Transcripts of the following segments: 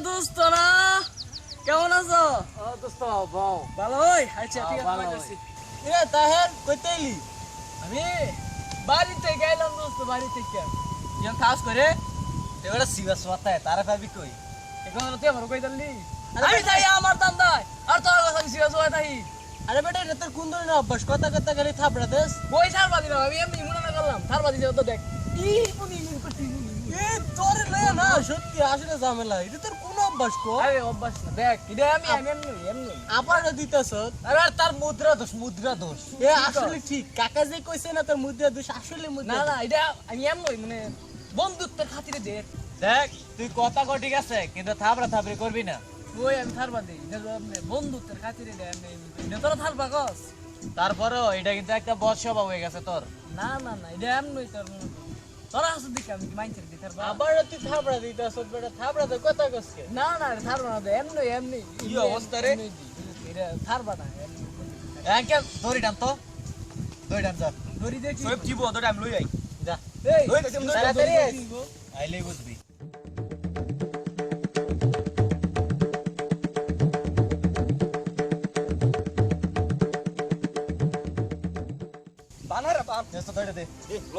দোস্ত না কেমন আছো? দোস্ত ভালো। আচ্ছা ঠিক আছে এ তাহের কইতে এলি আমি বাড়িতে গেলাম দোস্ত বাড়ি থেকে। ইয়ান খাস করে এবারে সিবাস মাথায় তারা ভাবি কই? এখন তুই আমার কই দিলি আমি যাই আমার দাম দাই আর তোর কথা হয়ে থাকি আরে বেটা এটা তোর কোন ধরনের অভ্যাস? কথা কথা খালি থাপড়া দেস বই ছাড়বা দিলাম আমি এমনি মনে না করলাম। ছাড়বা দিছে তো দেখ। তোর লয়া না সত্যি আসলে তোর কোন অভ্যাস কো? আরে অভ্যাস না। দেখ এটা আমি আমি এমনি এমনি আবার দিতেছ? আরে আর তার মুদ্রা দোষ মুদ্রা দোষ। এ আসলে ঠিক। কাকা যে কইছে না তোর মুদ্রা দোষ আসলে না না এটা আমি এমনি মানে বন্ধুত্বের খাতিরে দেখ দেখ তুই কথা কো ঠিক আছে? কিন্তু থাপড়া থাপড়ি করবি না। ওই আমি থারবা দিই বন্ধুত্বের খাতিরে তোরা থারবা তারপরেও এটা কিন্তু একটা বদ স্বভাব হয়ে গেছে তোর। না না না এটা এমনি তোর মনে। তোরা আসো দিকে আমি কি মাইন্সের দিতে থারবা আবার তুই থাপড়া দিতেছ বেটা থাপড়া তো কথা কইছে না না থারবা না এমনি এমনি। কি অবস্থা রে? দি। এটা থারবা না একে দড়ি টান তো। দড়ি টান যা। ধরি দেখি। সব জীব দড়ি আমি লই আই। যা। এই ওই দেখছি, তাড়াতাড়ি দেখছি। বুঝবি। বানারে বাপ। নেস্ত দড়ি দে। ল।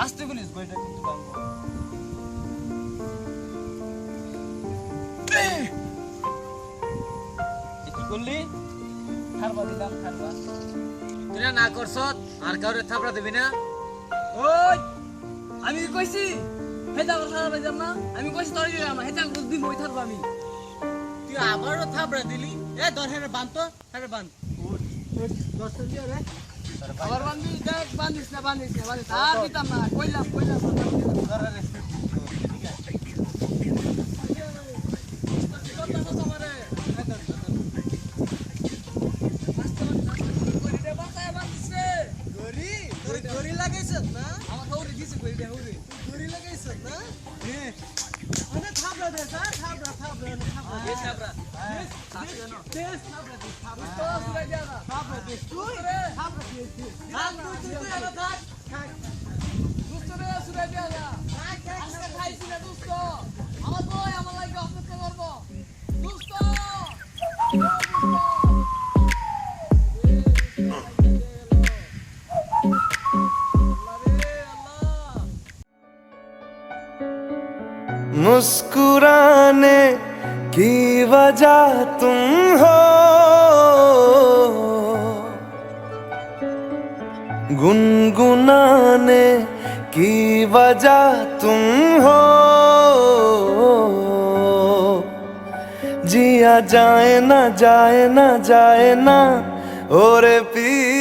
আসতে বলিস গরিটা কিন্তু বান্দা কি করলি? থারবা দিলাম থারবা তুই না করছ আর কাউরে থাপড়া দিবি না। ওই আমি কইছি হেতা কথা থারবা দিলাম না। আমি কইছি তোরে দিলাম না হেতা ওই থারবা আমি। তুই আবারও থাপড়া দিলি। এ ধর হ্যাঁ বান তো হ্যাঁ বান দশটা দিয়ে রে আবার বান্ধি দেখ বান্ধিস না বান্ধিস না বান্ধিস। আর দিতাম না কইলাম কইলাম খাওয়ারে দিছে কই দে হউরে লাগাইছ না মানে থাপড়া দে স্যার থাপড়া থাপড়া থাপড়া এ ছাবরা দেশ থাপড়া দে থাপড়া তো সুরা দিয়া না থাপড়া দে তুই থাপড়া দে থাক তুই তুই তুই আলো থাক থাক দুষ্ট রে সুরা দিয়া না আজকে খাইছি না দুষ্ট আমার বই আমার লাগে অপেক্ষা করবো দুষ্ট मुस्कुराने की वजह तुम हो। गुनगुनाने की वजह तुम हो। जिया जाए ना जाए ना जाए ना ओरे पी